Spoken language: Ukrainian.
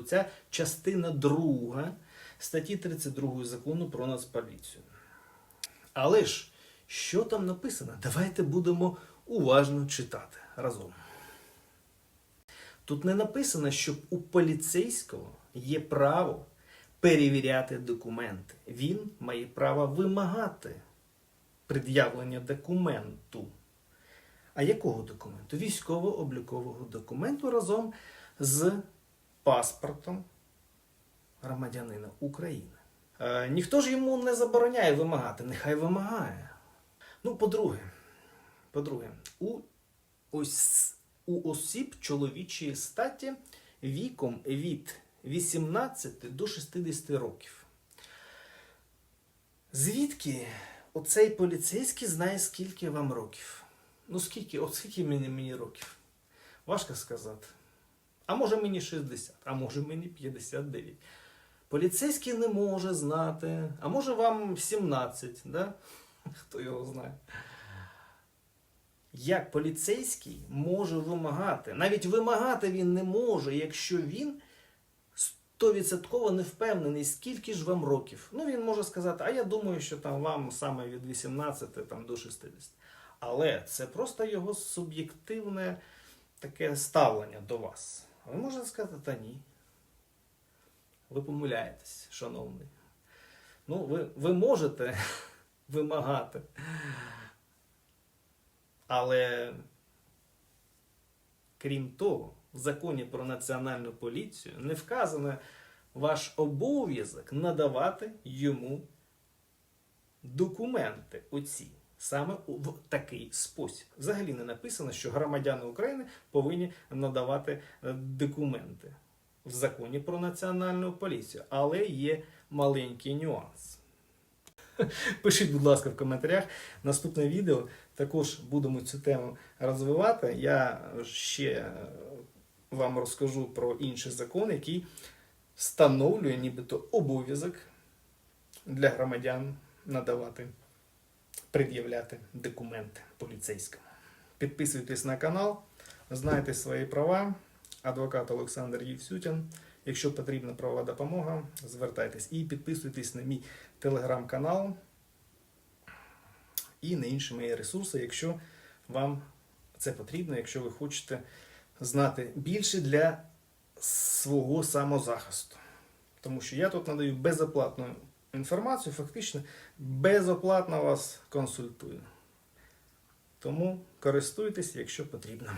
Це частина друга статті 32 закону про Нацполіцію. Але ж, що там написано? Давайте будемо уважно читати разом. Тут не написано, що у поліцейського є право перевіряти документи. Він має право вимагати пред'явлення документу. А якого документу? Військово-облікового документу разом з паспортом громадянина України. Е, ніхто ж йому не забороняє вимагати, нехай вимагає. Ну, по-друге, по-друге, у, ось, у осіб чоловічої статі віком від 18 до 60 років. Звідки оцей поліцейський знає, скільки вам років? Ну, скільки, от скільки мені, мені років? Важко сказати. А може мені 60, а може мені 59. Поліцейський не може знати, а може вам 17, да? хто його знає. Як поліцейський може вимагати? Навіть вимагати він не може, якщо він 100% не впевнений, скільки ж вам років. Ну, він може сказати, а я думаю, що там вам саме від 18 там, до 60. Але це просто його суб'єктивне таке ставлення до вас. Ви можете сказати, та ні. Ви помиляєтесь, шановний. Ну, ви, ви можете вимагати. Але крім того, в законі про національну поліцію не вказано ваш обов'язок надавати йому документи оці саме в такий спосіб. Взагалі не написано, що громадяни України повинні надавати е, документи в законі про національну поліцію, але є маленький нюанс. Пишіть, будь ласка, в коментарях. Наступне відео також будемо цю тему розвивати. Я ще е, вам розкажу про інший закон, який встановлює нібито обов'язок для громадян надавати, пред'являти документи поліцейському. Підписуйтесь на канал, знайте свої права. Адвокат Олександр Євсютін. Якщо потрібна правова допомога, звертайтесь і підписуйтесь на мій телеграм-канал і на інші мої ресурси, якщо вам це потрібно, якщо ви хочете знати більше для свого самозахисту. Тому що я тут надаю безоплатну інформацію, фактично безоплатно вас консультую. Тому користуйтесь, якщо потрібно.